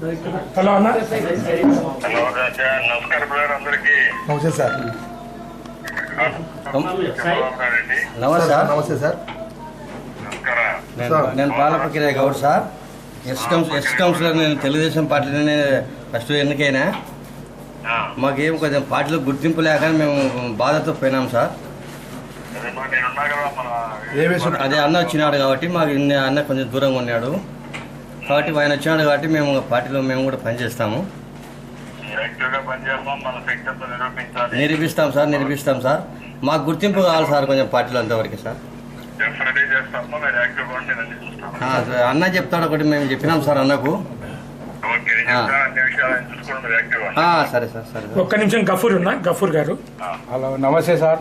Hello అన్న. Hello రాజా నమస్కారం brother అందరికి నమస్తే సార్. నమస్తే నమస్తే సార్. నేను పాలపక్కిరే గౌడ్ సార్. ఎక్స్ కౌన్స్ ఎక్స్ కౌన్సిలర్ నేను తెలుగుదేశం పార్టీలోనే ఫస్ట్ ఎన్నికైనా. ఆ, మాకేం కొంచెం పార్టీలో గుర్తింపు లేక మేము బాధతో పోయినాం సార్. అదే అన్న వచ్చినాడు కాబట్టి మాకు అన్న కొంచెం దూరంగా ఉన్నాడు. కాబట్టి ఆయన వచ్చినాడు కాబట్టి మేము పార్టీలో మేము కూడా పనిచేస్తాము నిరూపిస్తాం సార్ నిరూపిస్తాం సార్. మాకు గుర్తింపు కావాలి సార్ కొంచెం పార్టీలో అంతవరకు సార్. అన్న చెప్తాడు ఒకటి మేము చెప్పినాం సార్ అన్నకు. సరే సార్ సరే ఒక్క నిమిషం గఫూర్ ఉన్నా గఫూర్ గారు. హలో నమస్తే సార్.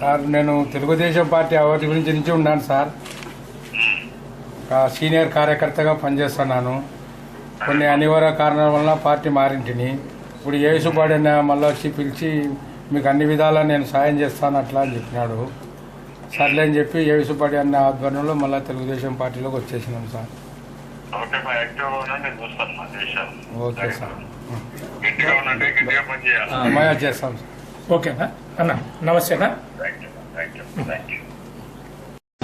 సార్ నేను తెలుగుదేశం పార్టీ అవార్డు గురించి నుంచి ఉన్నాను సార్. సీనియర్ కార్యకర్తగా పనిచేస్తున్నాను. కొన్ని అనివార్య కారణాల వల్ల పార్టీ మారింటిని. ఇప్పుడు ఏసుబాడి మళ్ళీ వచ్చి పిలిచి మీకు అన్ని విధాలా నేను సాయం చేస్తాను అట్లా అని చెప్పినాడు. సర్లే అని చెప్పి ఏసుబాడి అన్న ఆధ్వర్యంలో మళ్ళీ తెలుగుదేశం పార్టీలోకి వచ్చేసినాం సార్. Okay sir. అమ్మాయి చేస్తాం సార్. ఓకేనా అన్న. నమస్తేనా thank you thank you